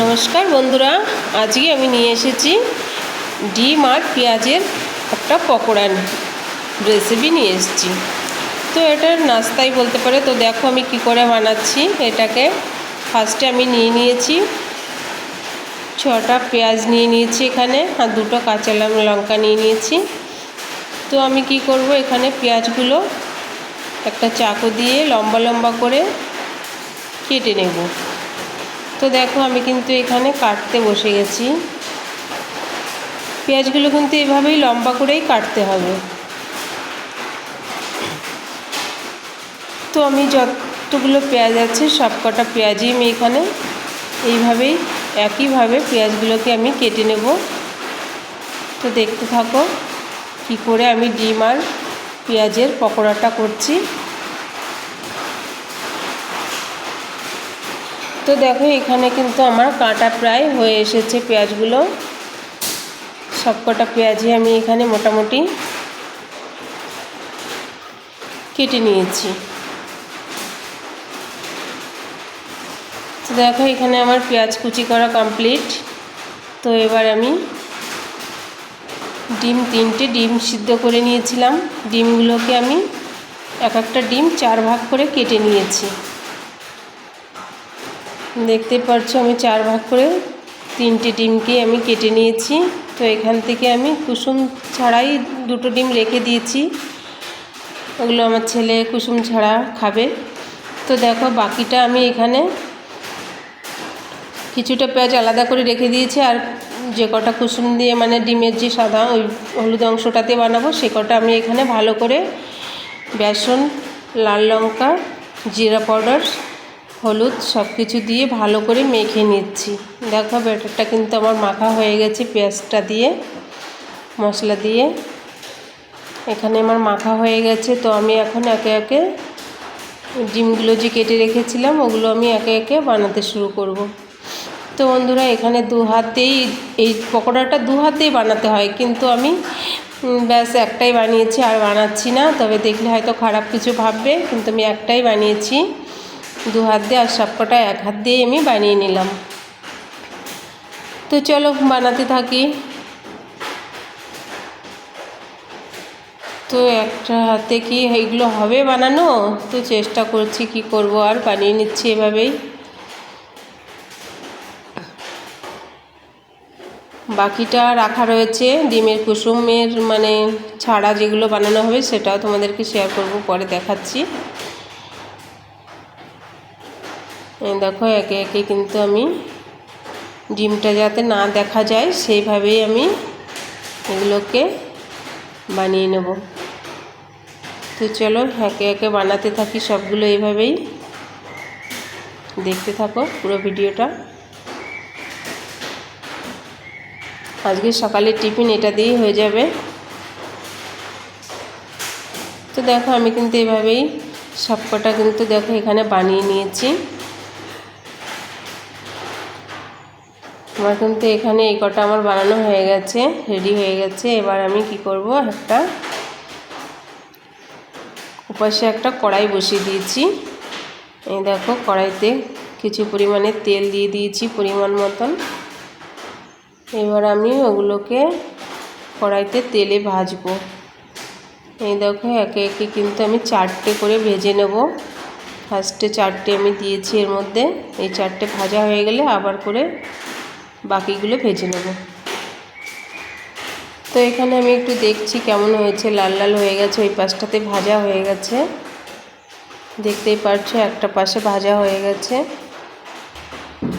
নমস্কার বন্ধুরা, আজকে আমি নিয়ে এসেছি ডিম আর পেঁয়াজের একটা পকোড়া রেসিপি নিয়ে এসেছি। তো এটা নাস্তাই বলতে পারে। তো দেখো আমি কি করে বানাচ্ছি। এটাকে ফার্স্টে আমি নিয়ে নিয়েছি। ছটা পেঁয়াজ নিয়ে নিয়েছি এখানে আর দুটো কাঁচা লঙ্কা নিয়ে নিয়েছি। তো আমি কি করব? এখানে পেঁয়াজগুলো একটা চাকু দিয়ে লম্বা লম্বা করে কেটে নেব। তো দেখো আমি কিন্তু এখানে কাটতে বসে গেছি। পেঁয়াজগুলো কিন্তু এভাবেই লম্বা করেই কাটতে হবে। তো আমি যতগুলো পেঁয়াজ আছে সব কটা পেঁয়াজই আমি এখানে এইভাবেই একইভাবে পেঁয়াজগুলোকে আমি কেটে নেব। তো দেখতে থাকো। কি করে আমি ডিম আর পেঁয়াজের পকোড়াটা করছি? তো দেখো, এখানে কিন্তু আমার কাঁটা প্রায় হয়ে এসেছে পেঁয়াজগুলো। সবকটা পেঁয়াজই আমি এখানে মোটামুটি কেটে নিয়েছি। তো দেখো, এখানে আমার পেঁয়াজ কুচি করা কমপ্লিট। তো এবার আমি ডিম, তিনটে ডিম সিদ্ধ করে নিয়েছিলাম। ডিমগুলোকে আমি এক একটা ডিম চার ভাগ করে কেটে নিয়েছি। দেখতে পাচ্ছ, আমি চার ভাগ করে তিনটে ডিমকে আমি কেটে নিয়েছি। তো এখান থেকে আমি কুসুম ছাড়াই দুটো ডিম রেখে দিয়েছি। ওগুলো আমার ছেলে কুসুম ছাড়া খাবে। তো দেখো, বাকিটা আমি এখানে কিছুটা পেঁয়াজ আলাদা করে রেখে দিয়েছি আর যে কটা কুসুম দিয়ে মানে ডিমের যে সাদা ওই হলুদ অংশটাতে বানাবো, সে কটা আমি এখানে ভালো করে বেসন, লাল লঙ্কা, জিরা পাউডার, হলুদ সব কিছু দিয়ে ভালো করে মেখে নিচ্ছি দেখো ব্যাটারটা কিন্তু আমার মাখা হয়ে গেছে পেঁয়াজটা দিয়ে, মশলা দিয়ে এখানে আমার মাখা হয়ে গেছে, তো আমি এখন একে একে ডিমগুলো যে কেটে রেখেছিলাম, ওগুলো আমি একে একে বানাতে শুরু করব। তো বন্ধুরা, এখানে দু হাতেই এই পকোড়াটা দু হাতেই বানাতে হয়। কিন্তু আমি ব্যাস একটাই বানিয়েছি, আর বানাচ্ছি না। তবে দেখলে হয়তো খারাপ কিছু ভাববে, কিন্তু আমি একটাই বানিয়েছি। দু হাত দিয়ে আর সবকটা এক হাত দিয়ে আমি বানিয়ে নিলাম। তো চলো, বানাতে থাকি। তো একটা হাতে কি এইগুলো হবে বানানো? তো চেষ্টা করছি কি করব, আর বানিয়ে নিচ্ছি এভাবেই। বাকিটা রাখা রয়েছে। ডিমের কুসুমের মানে ছাড়া যেগুলো বানানো হবে সেটাও তোমাদেরকে শেয়ার করব, পরে দেখাচ্ছি। দেখো, একে একে কিন্তু আমি ডিমটা যাতে না দেখা যায়, সেইভাবেই আমি এগুলোকে বানিয়ে নেব। তো চলো, একে একে বানাতে থাকি সবগুলো এইভাবেই। দেখতে থাকো পুরো ভিডিওটা। আজকে সকালের টিফিন এটা দিয়েই হয়ে যাবে। তো দেখো, আমি কিন্তু এভাবেই সবকটা কিন্তু দেখো এখানে বানিয়ে নিয়েছি। আমার কিন্তু এখানে এই কটা আমার বানানো হয়ে গেছে রেডি হয়ে গেছে। এবার আমি কি করব, একটা উপাসে একটা কড়াই বসিয়ে দিয়েছি। এই দেখো, কড়াইতে কিছু পরিমাণে তেল দিয়ে দিয়েছি পরিমাণ মতন। এবার আমি ওগুলোকে কড়াইতে তেলে ভাজবো। এই দেখো, একে একে কিন্তু আমি চারটে করে ভেজে নেব। ফার্স্টে চারটে আমি দিয়েছি এর মধ্যে। এই চারটে ভাজা হয়ে গেলে আবার করে বাকিগুলো ভেজে নেব। তো এখানে আমি একটু দেখছি কেমন হয়েছে। লাল লাল হয়ে গেছে, ওই পাশটাতে ভাজা হয়ে গেছে। দেখতেই পারছ, একটা পাশে ভাজা হয়ে গেছে।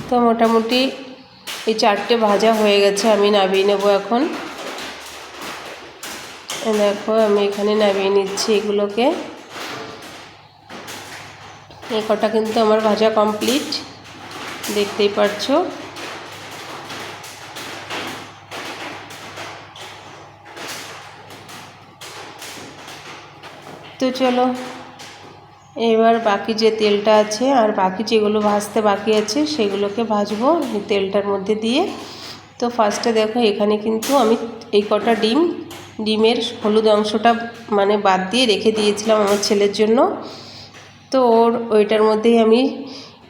তো মোটামুটি এই চারটে ভাজা হয়ে গেছে, আমি নামিয়ে নেব এখন। দেখো, আমি এখানে নামিয়ে নিচ্ছি এগুলোকে। এই কটা কিন্তু আমার ভাজা কমপ্লিট, দেখতেই পারছ। তো চলো এবার বাকি যে তেলটা আছে আর বাকি যেগুলো ভাজতে বাকি আছে, সেগুলোকে ভাজবো তেলটার মধ্যে দিয়ে। তো ফার্স্টে দেখো, এখানে কিন্তু আমি এই কটা ডিম, ডিমের হলুদ অংশটা মানে বাদ দিয়ে রেখে দিয়েছিলাম আমার ছেলের জন্য। তো ওর, ওইটার মধ্যেই আমি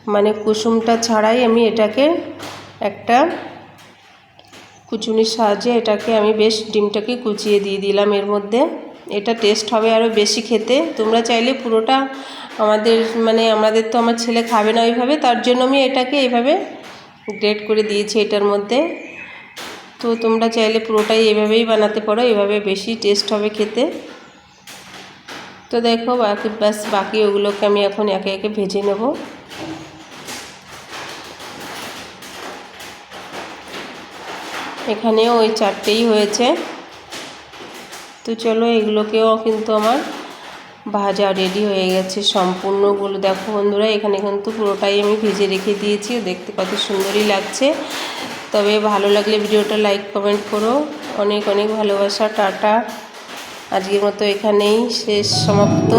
মানে কুসুমটা ছাড়াই আমি এটাকে একটা কুচুনির সাহায্যে এটাকে আমি বেশ ডিমটাকে কুচিয়ে দিয়ে দিলাম এর মধ্যে। এটা টেস্ট হবে আরও বেশি খেতে। তোমরা চাইলে পুরোটা আমাদের মানে আমাদের তো আমার ছেলে খাবে না ওইভাবে, তার জন্য আমি এটাকে এইভাবে গ্রেড করে দিয়েছি এটার মধ্যে। তো তোমরা চাইলে পুরোটাই এভাবেই বানাতে পারো, এভাবে বেশি টেস্ট হবে খেতে। তো দেখো, বাকি, ব্যাস, বাকি ওগুলোকে আমি এখন একে একে ভেজে নেব। এখানেও ওই চারটেই হয়েছে। তো চলো এগুলোকেও কিন্তু আমার ভাজা রেডি হয়ে গেছে সম্পূর্ণগুলো। দেখো বন্ধুরা, এখানে কিন্তু পুরোটাই আমি ভেজে রেখে দিয়েছি দেখতে কত সুন্দরই লাগছে। তবে ভালো লাগলে ভিডিওটা লাইক কমেন্ট করো। অনেক অনেক ভালোবাসা, টাটা। আজকের মতো এখানেই শেষ সমাপ্ত।